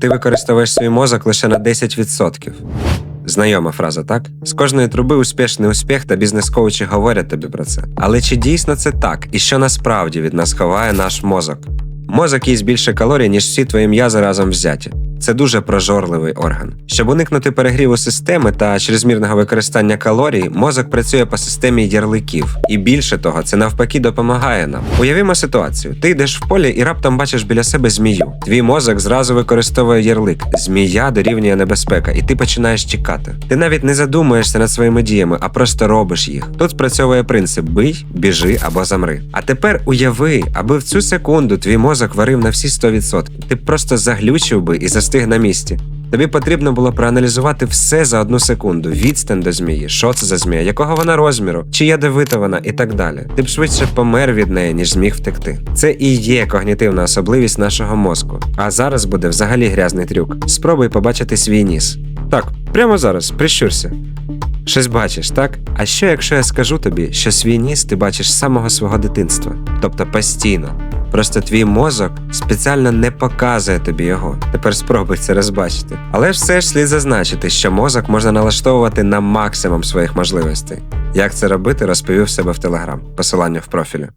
ти використовуєш свій мозок лише на 10%. Знайома фраза, так? З кожної труби успішний успіх та бізнес-коучі говорять тобі про це. Але чи дійсно це так? І що насправді від нас ховає наш мозок? Мозок їсть більше калорій, ніж всі твої м'язи разом взяті. Це дуже прожорливий орган. Щоб уникнути перегріву системи та чрезмірного використання калорій, мозок працює по системі ярликів. І більше того, це навпаки допомагає нам. Уявімо ситуацію: ти йдеш в полі і раптом бачиш біля себе змію. Твій мозок зразу використовує ярлик. Змія дорівнює небезпека, і ти починаєш тікати. Ти навіть не задумуєшся над своїми діями, а просто робиш їх. Тут спрацьовує принцип бий, біжи або замри. А тепер уяви, аби в цю секунду твій мозок варив на всі 100%. Ти б просто заглючив би і застиг на місці. Тобі потрібно було проаналізувати все за одну секунду: відстань до змії, що це за змія, якого вона розміру, чи ядовита вона і так далі. Ти б швидше помер від неї, ніж зміг втекти. Це і є когнітивна особливість нашого мозку. А зараз буде взагалі грязний трюк. Спробуй побачити свій ніс. Так, прямо зараз, прищурся. Щось бачиш, так? А що якщо я скажу тобі, що свій ніс ти бачиш з самого свого дитинства, тобто постійно? Просто твій мозок спеціально не показує тобі його. Тепер спробуй це розбачити. Але все ж слід зазначити, що мозок можна налаштовувати на максимум своїх можливостей. Як це робити, розповів себе в телеграм. Посилання в профілі.